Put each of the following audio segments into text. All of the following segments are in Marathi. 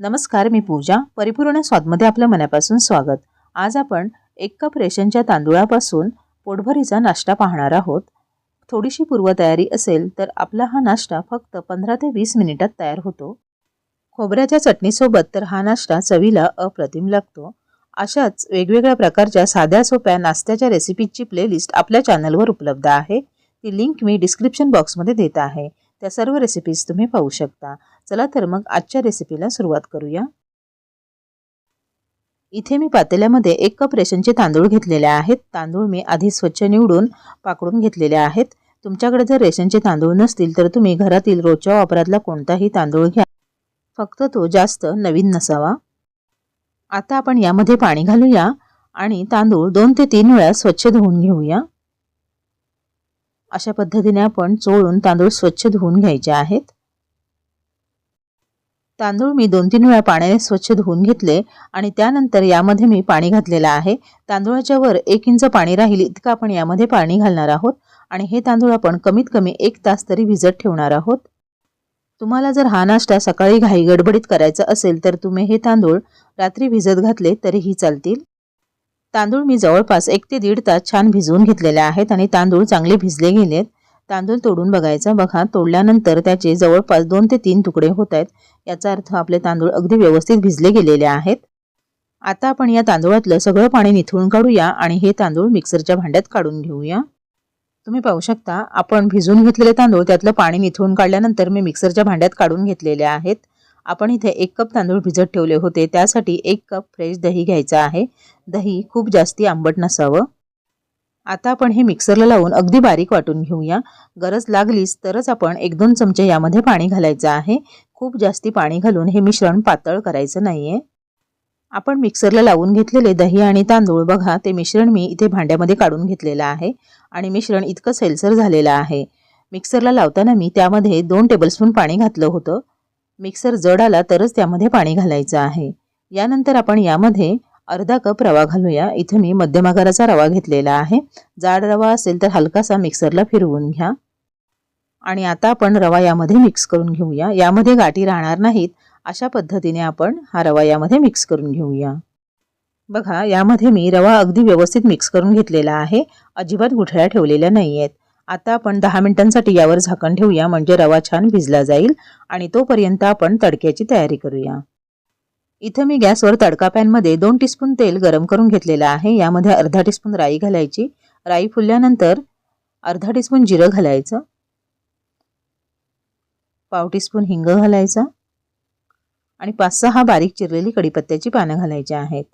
नमस्कार मी पूजा. परिपूर्ण स्वादमध्ये आपलं मनापासून स्वागत. आज आपण एक कप रेशनच्या तांदूळापासून पोटभरीचा नाश्ता पाहणार आहोत. थोडीशी पूर्वतयारी असेल तर आपला हा नाश्ता फक्त पंधरा ते वीस मिनिटात तयार होतो. खोबऱ्याच्या चटणीसोबत तर हा नाश्ता चवीला अप्रतिम लागतो. अशाच वेगवेगळ्या प्रकारच्या साध्या सोप्या नाश्त्याच्या रेसिपीजची प्लेलिस्ट आपल्या चॅनलवर उपलब्ध आहे. ती लिंक मी डिस्क्रिप्शन बॉक्समध्ये देत आहे. त्या सर्व रेसिपीज तुम्ही पाहू शकता. चला तर मग आजच्या रेसिपीला सुरुवात करूया. इथे मी पातेल्यामध्ये एक कप रेशनचे तांदूळ घेतलेले आहेत. तांदूळ मी आधी स्वच्छ निवडून पाकडून घेतलेले आहेत. तुमच्याकडे जर रेशनचे तांदूळ नसतील तर तुम्ही घरातील रोजच्या वापरातला कोणताही तांदूळ घ्या. फक्त तो जास्त नवीन नसावा. आता आपण यामध्ये पाणी घालूया आणि तांदूळ दोन ते तीन वेळा स्वच्छ धुवून घेऊया. अशा पद्धतीने आपण चोळून तांदूळ स्वच्छ धुवून घ्यायचे आहेत. तांदूळ मी दोन तीन वेळा पाण्याने स्वच्छ धुवून घेतले आणि त्यानंतर यामध्ये मी पाणी घातलेलं आहे. तांदूळाच्या वर एक इंच पाणी राहील इतकं आपण यामध्ये पाणी घालणार आहोत आणि हे तांदूळ आपण कमीत कमी एक तास तरी भिजत ठेवणार आहोत. तुम्हाला जर हा नाश्ता सकाळी घाई गडबडीत करायचा असेल तर तुम्ही हे तांदूळ रात्री भिजत घातले तरीही चालतील. तांदूळ मी जवळपास एक ते दीड तास छान भिजवून घेतलेले आहेत आणि तांदूळ चांगले भिजले गेलेत. तांदूळ तोडून बघायचा. बघा तोडल्यानंतर त्याचे जवळपास दोन ते तीन तुकडे होत आहेत. याचा अर्थ आपले तांदूळ अगदी व्यवस्थित भिजले गेलेले आहेत. आता आपण या तांदूळातलं सगळं पाणी निथळून काढूया आणि हे तांदूळ मिक्सरच्या भांड्यात काढून घेऊया. तुम्ही पाहू शकता आपण भिजून घेतलेले तांदूळ त्यातलं पाणी निथळून काढल्यानंतर मी मिक्सरच्या भांड्यात काढून घेतलेले आहेत. आपण इथे एक कप तांदूळ भिजत ठेवले होते. त्यासाठी एक कप फ्रेश दही घ्यायचं आहे. दही खूप जास्ती आंबट नसावं. आता आपण हे मिक्सरला लावून अगदी बारीक वाटून घेऊया. गरज लागलीच तरच आपण एक दोन चमचे यामध्ये पाणी घालायचं आहे. खूप जास्ती पाणी घालून हे मिश्रण पातळ करायचं नाहीये. आपण मिक्सरला लावून घेतलेले दही आणि तांदूळ बघा ते मिश्रण मी इथे भांड्यामध्ये काढून घेतलेलं आहे आणि मिश्रण इतकं सैलसर झालेलं आहे. मिक्सरला लावताना मी त्यामध्ये दोन टेबलस्पून पाणी घातलं होतं. मिक्सर जड आला तरच त्यामध्ये पाणी घालायचं आहे. यानंतर आपण यामध्ये अर्धा कप रवा घालूया. इथं मी मध्यम आकाराचा रवा घेतलेला आहे. जाड रवा असेल तर हलकासा मिक्सरला फिरवून घ्या. आणि आता आपण रवा यामध्ये मिक्स करून घेऊया. यामध्ये गाठी राहणार नाहीत. अशा पद्धतीने आपण हा रवा यामध्ये मिक्स करून घेऊया. बघा यामध्ये मी रवा अगदी व्यवस्थित मिक्स करून घेतलेला आहे. अजिबात गुठळ्या ठेवलेल्या नाही आहेत आता आपण दहा मिनिटांसाठी यावर झाकण ठेवूया म्हणजे रवा छान भिजला जाईल आणि तोपर्यंत आपण तडक्याची तयारी करूया. इथं मी गॅसवर तडका पॅनमध्ये दोन टीस्पून तेल गरम करून घेतलेलं आहे. यामध्ये अर्धा टीस्पून राई घालायची. राई फुलल्यानंतर अर्धा टीस्पून जिरं घालायचं. पाव टीस्पून हिंग घालायचा. आणि पाच सहा बारीक चिरलेली कडीपत्त्याची पानं घालायची आहेत.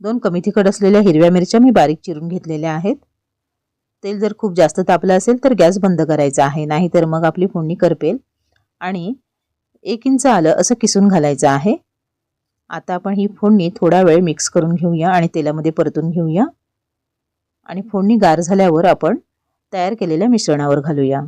दोन कमी तिखट असलेल्या हिरव्या मिरच्या मी बारीक चिरून घेतलेल्या आहेत. तेल जर खूप जास्त तापलं असेल तर गॅस बंद करायचा आहे नाहीतर मग आपली फोडणी करपेल. आणि एक इंच आलं असं किसून घालायचं आहे. आता आपण ही फोडणी थोडा वेळ मिक्स करून घेऊया आणि तेलामध्ये परतून घेऊया. आणि फोडणी गार झाल्यावर आपण तयार केलेल्या मिश्रणावर घालूया.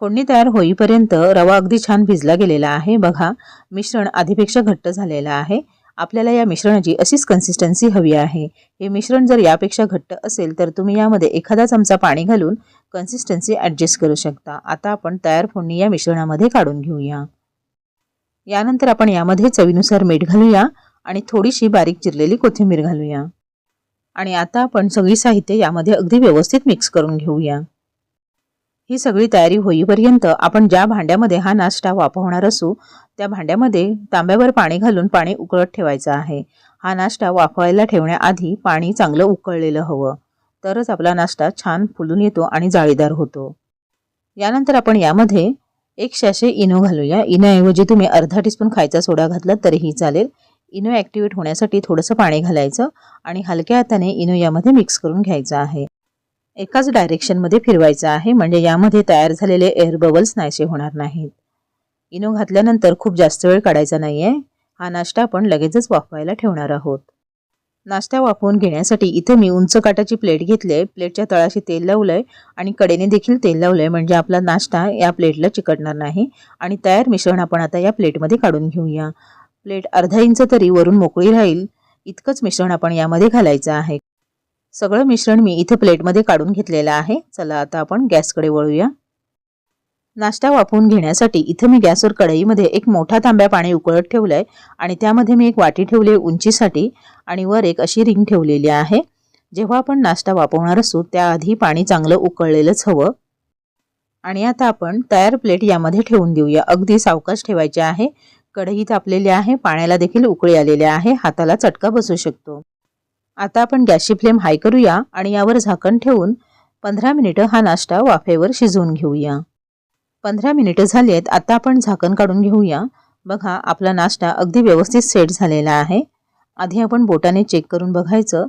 फोडणी तयार होईपर्यंत रवा अगदी छान भिजला गेलेला आहे. बघा मिश्रण आधीपेक्षा घट्ट झालेलं आहे. आपल्याला या मिश्रणाची अशीच कन्सिस्टन्सी हवी आहे. हे मिश्रण जर यापेक्षा घट्ट असेल तर तुम्ही यामध्ये एखादा चमचा पाणी घालून कन्सिस्टन्सी ॲडजस्ट करू शकता. आता आपण तयार फोडणी या मिश्रणामध्ये काढून घेऊया. यानंतर आपण यामध्ये चवीनुसार मीठ घालूया आणि थोडीशी बारीक चिरलेली कोथिंबीर घालूया. आणि आता आपण सगळी साहित्य यामध्ये अगदी व्यवस्थित मिक्स करून घेऊया. ही सगळी तयारी होईपर्यंत आपण ज्या भांड्यामध्ये हा नाश्ता वाफवणार असू त्या भांड्यामध्ये तांब्यावर पाणी घालून पाणी उकळत ठेवायचं आहे. हा नाश्ता वाफवायला ठेवण्याआधी पाणी चांगलं उकळलेलं हवं. तरच आपला नाश्ता छान फुलून येतो आणि जाळीदार होतो. यानंतर आपण यामध्ये एक शॅशे इनो घालूया. इनोऐवजी तुम्ही अर्धा टीस्पून खायचा सोडा घातला तरीही चालेल. इनो ॲक्टिवेट होण्यासाठी थोडंसं पाणी घालायचं आणि हलक्या हाताने इनो यामध्ये मिक्स करून घ्यायचं आहे. एकाच डायरेक्शनमध्ये फिरवायचं आहे. म्हणजे यामध्ये तयार झालेले एअर बबल्स नाहीसे होणार नाहीत. इनो घातल्यानंतर खूप जास्त वेळ काढायचा नाही आहे हा नाश्ता आपण लगेचच वाफवायला ठेवणार आहोत. नाश्ता वाफवून घेण्यासाठी इथे मी उंच काटाची प्लेट घेतली आहे प्लेटच्या तळाशी तेल लावलं आहे आणि कडेने देखील तेल लावलं आहे म्हणजे आपला नाश्ता या प्लेटला चिकटणार नाही. आणि तयार मिश्रण आपण आता या प्लेटमध्ये काढून घेऊया. प्लेट अर्धा इंच तरी वरून मोकळी राहील. इतकंच मिश्रण आपण यामध्ये घालायचं आहे. सगळं मिश्रण मी इथे प्लेटमध्ये काढून घेतलेलं आहे. चला आता आपण गॅसकडे वळूया. नाश्ता वापरून घेण्यासाठी इथं मी गॅसवर कढईमध्ये एक मोठा तांब्या पाणी उकळत ठेवलं आहे आणि त्यामध्ये मी एक वाटी ठेवली आहे उंचीसाठी आणि वर एक अशी रिंग ठेवलेली आहे. जेव्हा आपण नाश्ता वापरणार असू त्याआधी पाणी चांगलं उकळलेलंच हवं. आणि आता आपण तयार प्लेट यामध्ये ठेवून देऊया. अगदी सावकाश ठेवायचे आहे. कढई तापलेली आहे. पाण्याला देखील उकळी आलेली आहे. हाताला चटका बसू शकतो. आता आपण गॅसची फ्लेम हाय करूया आणि यावर झाकण ठेवून पंधरा मिनिटं हा नाश्ता वाफेवर शिजवून घेऊया. पंधरा मिनिटं झाली आहेत आता आपण झाकण काढून घेऊया. बघा आपला नाश्ता अगदी व्यवस्थित सेट झालेला आहे. आधी आपण बोटाने चेक करून बघायचं.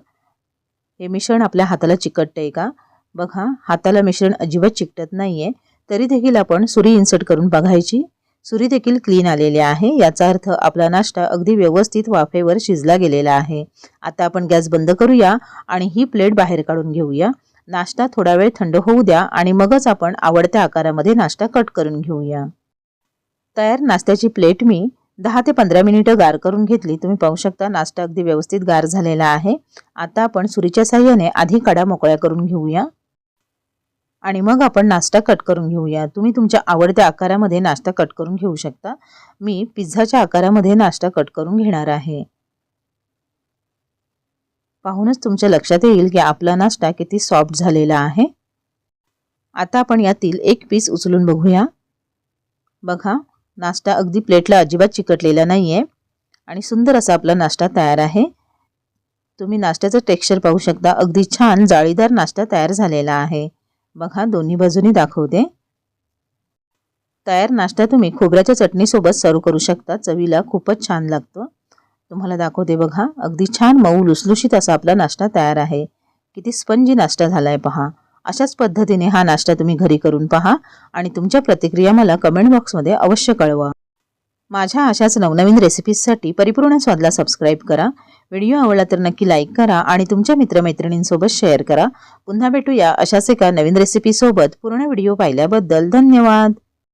हे मिश्रण आपल्या हाताला चिकटतंय का? बघा हाताला मिश्रण अजिबात चिकटत नाही आहे तरी देखील आपण सुरी इन्सर्ट करून बघायची. सुरी देखील क्लीन आलेली आहे. याचा अर्थ आपला नाश्ता अगदी व्यवस्थित वाफेवर शिजला गेलेला आहे. आता आपण गॅस बंद करूया आणि ही प्लेट बाहेर काढून घेऊया. नाश्ता थोडा वेळ थंड होऊ द्या आणि मगच आपण आवडत्या आकारामध्ये नाश्ता कट करून घेऊया. तयार नाश्त्याची प्लेट मी दहा ते पंधरा मिनिटं गार करून घेतली. तुम्ही पाहू शकता नाश्ता अगदी व्यवस्थित गार झालेला आहे. आता आपण सुरीच्या साह्याने आधी कडा मोकळ्या करून घेऊया. आणि मग आपण नाश्ता कट करून घेऊया. तुम्ही तुमच्या आवडत्या आकारामध्ये नाश्ता कट करून घेऊ शकता. मी पिझ्झाच्या आकारामध्ये नाश्ता कट करून घेणार आहे. पाहूनच तुमच्या लक्षात येईल की आपला नाश्ता किती सॉफ्ट झालेला आहे. आता आपण यातील एक पीस उचलून बघूया. बघा नाश्ता अगदी प्लेटला अजिबात चिकटलेला नाही आहे आणि सुंदर असा आपला नाश्ता तयार आहे. तुम्ही नाश्त्याचं टेक्स्चर पाहू शकता. अगदी छान जाळीदार नाश्ता तयार झालेला आहे. बघा दोन्ही बाजूनी दाखवते. तयार नाश्ता तुम्ही खोबऱ्याच्या चटणीसोबत सर्व करू शकता. चवीला खूपच छान लागतो. तुम्हाला दाखवते बघा अगदी छान मऊ लुसलुशीत असा आपला नाश्ता तयार आहे. किती स्पंजी नाश्ता झाला आहे पहा. अशाच पद्धतीने हा नाश्ता तुम्ही घरी करून पहा आणि तुमच्या प्रतिक्रिया मला कमेंट बॉक्समध्ये अवश्य कळवा. माझ्या अशाच नवनवीन रेसिपीजसाठी परिपूर्ण स्वादला सबस्क्राईब करा. व्हिडिओ आवडला तर नक्की लाईक करा आणि तुमच्या मित्रमैत्रिणींसोबत शेअर करा. पुन्हा भेटूया अशाच एका नवीन रेसिपीसोबत पूर्ण व्हिडिओ पाहिल्याबद्दल धन्यवाद.